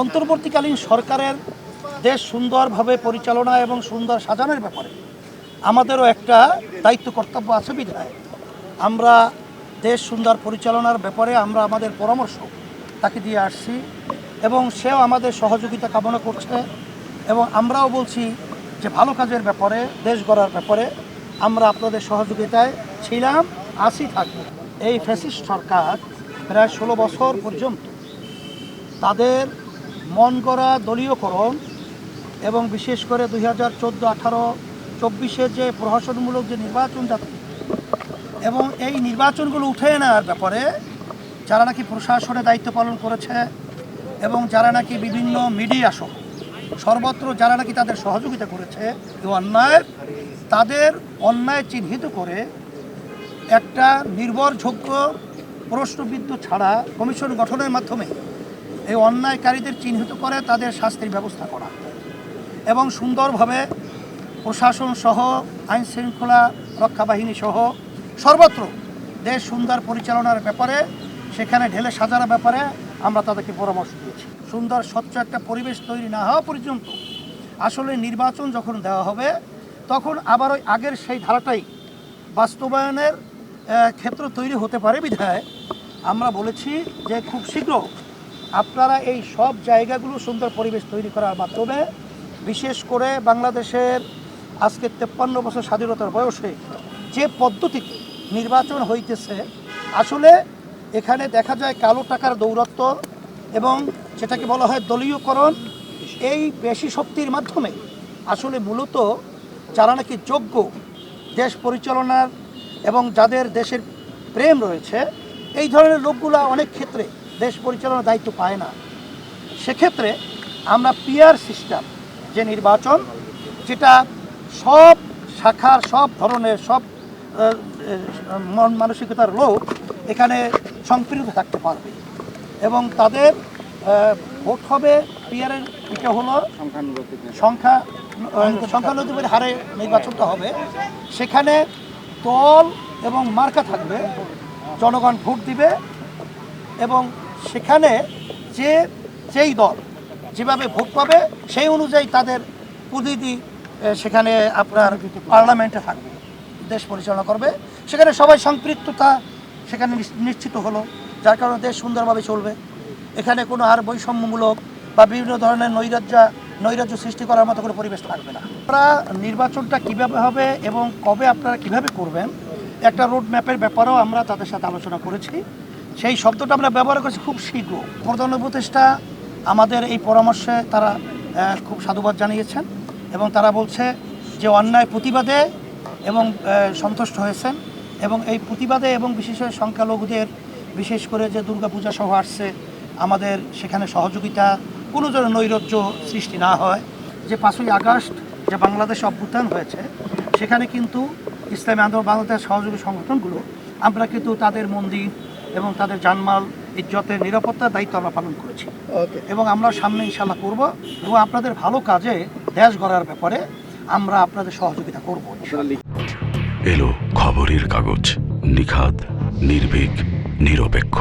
অন্তর্বর্তীকালীন সরকারের দেশ সুন্দরভাবে পরিচালনা এবং সুন্দর সাজানোর ব্যাপারে আমাদেরও একটা দায়িত্ব কর্তব্য আছে বিধায়। আমরা দেশ সুন্দর পরিচালনার ব্যাপারে আমরা আমাদের পরামর্শ তাকে দিয়ে আসছি এবং সেও আমাদের সহযোগিতা কামনা করছে এবং আমরাও বলছি যে ভালো কাজের ব্যাপারে, দেশ গড়ার ব্যাপারে আমরা আপনাদের সহযোগিতায় ছিলাম, আসি থাকব। এই ফ্যাসিস্ট সরকার প্রায় ষোলো বছর পর্যন্ত তাদের মন গড়া দলীয়করণ এবং বিশেষ করে দুই হাজার চোদ্দ আঠারো চব্বিশে যে প্রহসনমূলক যে নির্বাচন যাচ্ছে এবং এই নির্বাচনগুলো উঠে নেওয়ার ব্যাপারে যারা নাকি প্রশাসনে দায়িত্ব পালন করেছে এবং যারা নাকি বিভিন্ন মিডিয়া সহ সর্বত্র যারা নাকি তাদের সহযোগিতা করেছে এই অন্যায়ের তাদের অন্যায় চিহ্নিত করে একটা নির্ভরযোগ্য প্রশ্নবিদ্ধ ছাড়া কমিশন গঠনের মাধ্যমে এই অন্যায়কারীদের চিহ্নিত করে তাদের শাস্তির ব্যবস্থা করা। এবং সুন্দরভাবে প্রশাসন সহ আইন শৃঙ্খলা রক্ষা বাহিনী সহ সর্বত্র দেশ সুন্দর পরিচালনার ব্যাপারে, সেখানে ঢেলে সাজানোর ব্যাপারে আমরা তাদেরকে পরামর্শ দিয়েছি। সুন্দর, স্বচ্ছ একটা পরিবেশ তৈরি না হওয়া পর্যন্ত আসলে নির্বাচন যখন দেওয়া হবে, তখন আবার ওই আগের সেই ধারাটাই বাস্তবায়নের ক্ষেত্র তৈরি হতে পারে বিধায় আমরা বলেছি যে খুব শীঘ্র আপনারা এই সব জায়গাগুলো সুন্দর পরিবেশ তৈরি করার মাধ্যমে, বিশেষ করে বাংলাদেশের আজকে তেপ্পান্ন বছর স্বাধীনতার বয়সে যে পদ্ধতিতে নির্বাচন হইতেছে, আসলে এখানে দেখা যায় কালো টাকার দৌরত্ব এবং যেটাকে বলা হয় দলীয়করণ, এই পেশি শক্তির মাধ্যমে আসলে মূলত যারা নাকি যোগ্য দেশ পরিচালনার এবং যাদের দেশের প্রেম রয়েছে, এই ধরনের লোকগুলা অনেক ক্ষেত্রে দেশ পরিচালনার দায়িত্ব পায় না। সেক্ষেত্রে আমরা পিয়ার সিস্টেম, যে নির্বাচন, যেটা সব শাখার, সব ধরনের, সব মন মানসিকতার লোক এখানে সম্পৃক্ত থাকতে পারবে। এবং তাদের ভোট হবে পিয়ারের এটা হলো সংখ্যা সংখ্যালঘুদের হারে নির্বাচনটা হবে। সেখানে দল এবং মার্কা থাকবে, জনগণ ভোট দিবে এবং সেখানে যে, যেই দল যেভাবে ভোট পাবে, সেই অনুযায়ী তাদের প্রতিনিধি সেখানে আপনার পার্লামেন্টে থাকবে, দেশ পরিচালনা করবে। সেখানে সবাই সম্পৃক্ততা সেখানে নিশ্চিত হলো, যার কারণে দেশ সুন্দরভাবে চলবে। এখানে কোনো আর বৈষম্যমূলক বা বিভিন্ন ধরনের নৈরাজ্য নৈরাজ্য সৃষ্টি করার মতো কোনো পরিবেশ থাকবে না। আপনারা নির্বাচনটা কীভাবে হবে এবং কবে আপনারা কীভাবে করবেন, একটা রোড ম্যাপের ব্যাপারেও আমরা তাদের সাথে আলোচনা করেছি। সেই শব্দটা আমরা ব্যবহার করেছি খুব শীঘ্র। প্রধান উপদেষ্টা আমাদের এই পরামর্শে তারা খুব সাধুবাদ জানিয়েছেন এবং তারা বলছে যে অন্যায় প্রতিবাদে এবং সন্তুষ্ট হয়েছেন এবং এই প্রতিবাদে এবং বিশেষ করে সংখ্যালঘুদের, বিশেষ করে যে দুর্গাপূজা সহ আসছে, আমাদের সেখানে সহযোগিতা, কোনো যেন নৈরাজ্য সৃষ্টি না হয়। যে পাঁচই আগস্ট যে বাংলাদেশ অভ্যুত্থান হয়েছে, সেখানে কিন্তু ইসলামী আন্দোলন, বাংলাদেশ সহযোগী সংগঠনগুলো, আমরা কিন্তু তাদের মন্দির এবং তাদের জানমাল ইজ্জতের নিরাপত্তার দায়িত্ব আমরা পালন করেছি। এবং আমরা সামনে ইনশাল্লাহ করব এবং আপনাদের ভালো কাজে দেশ গড়ার ব্যাপারে আমরা আপনাদের সহযোগিতা করব এলো খবরের কাগজ নিখাত নির্ভীক নিরপেক্ষ।